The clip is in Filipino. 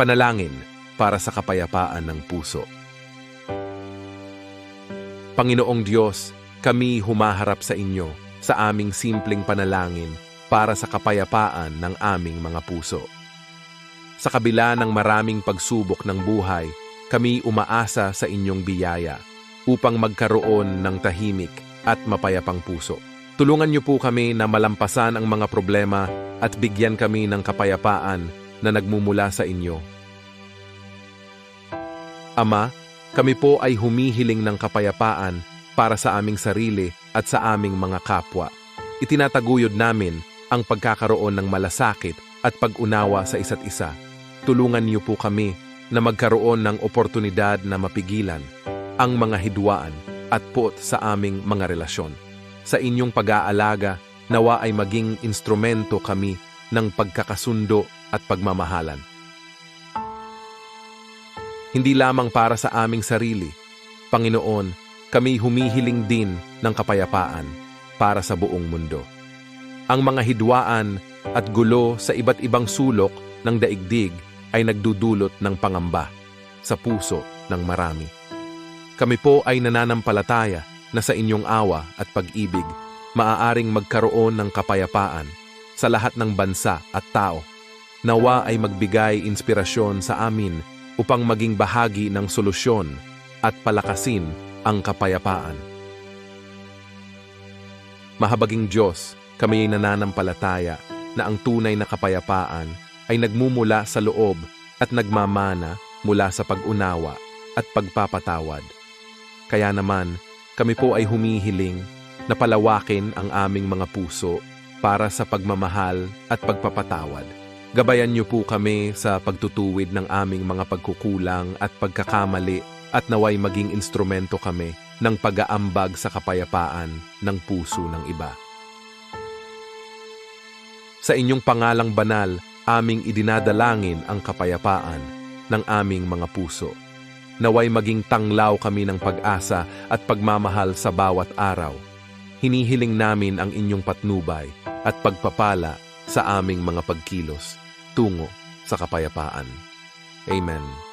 Panalangin para sa kapayapaan ng puso. Panginoong Diyos, kami humaharap sa inyo sa aming simpleng panalangin para sa kapayapaan ng aming mga puso. Sa kabila ng maraming pagsubok ng buhay, kami umaasa sa inyong biyaya upang magkaroon ng tahimik at mapayapang puso. Tulungan niyo po kami na malampasan ang mga problema at bigyan kami ng kapayapaan na nagmumula sa inyo. Ama, kami po ay humihiling ng kapayapaan para sa aming sarili at sa aming mga kapwa. Itinataguyod namin ang pagkakaroon ng malasakit at pag-unawa sa isa't isa. Tulungan niyo po kami na magkaroon ng oportunidad na mapigilan ang mga hidwaan at puot sa aming mga relasyon. Sa inyong pag-aalaga, nawa ay maging instrumento kami ng pagkakasundo at pagmamahalan. Hindi lamang para sa aming sarili, Panginoon, kami humihiling din ng kapayapaan para sa buong mundo. Ang mga hidwaan at gulo sa iba't ibang sulok ng daigdig ay nagdudulot ng pangamba sa puso ng marami. Kami po ay nananampalataya na sa inyong awa at pag-ibig maaaring magkaroon ng kapayapaan sa lahat ng bansa at tao. Nawa ay magbigay inspirasyon sa amin upang maging bahagi ng solusyon at palakasin ang kapayapaan. Mahabaging Diyos, kami ay nananampalataya na ang tunay na kapayapaan ay nagmumula sa loob at nagmamana mula sa pag-unawa at pagpapatawad. Kaya naman, kami po ay humihiling na palawakin ang aming mga puso para sa pagmamahal at pagpapatawad. Gabayan niyo po kami sa pagtutuwid ng aming mga pagkukulang at pagkakamali at naway maging instrumento kami ng pag-aambag sa kapayapaan ng puso ng iba. Sa inyong pangalang banal, aming idinadalangin ang kapayapaan ng aming mga puso. Naway maging tanglaw kami ng pag-asa at pagmamahal sa bawat araw. Hinihiling namin ang inyong patnubay at pagpapala sa aming mga pagkilos tungo sa kapayapaan. Amen.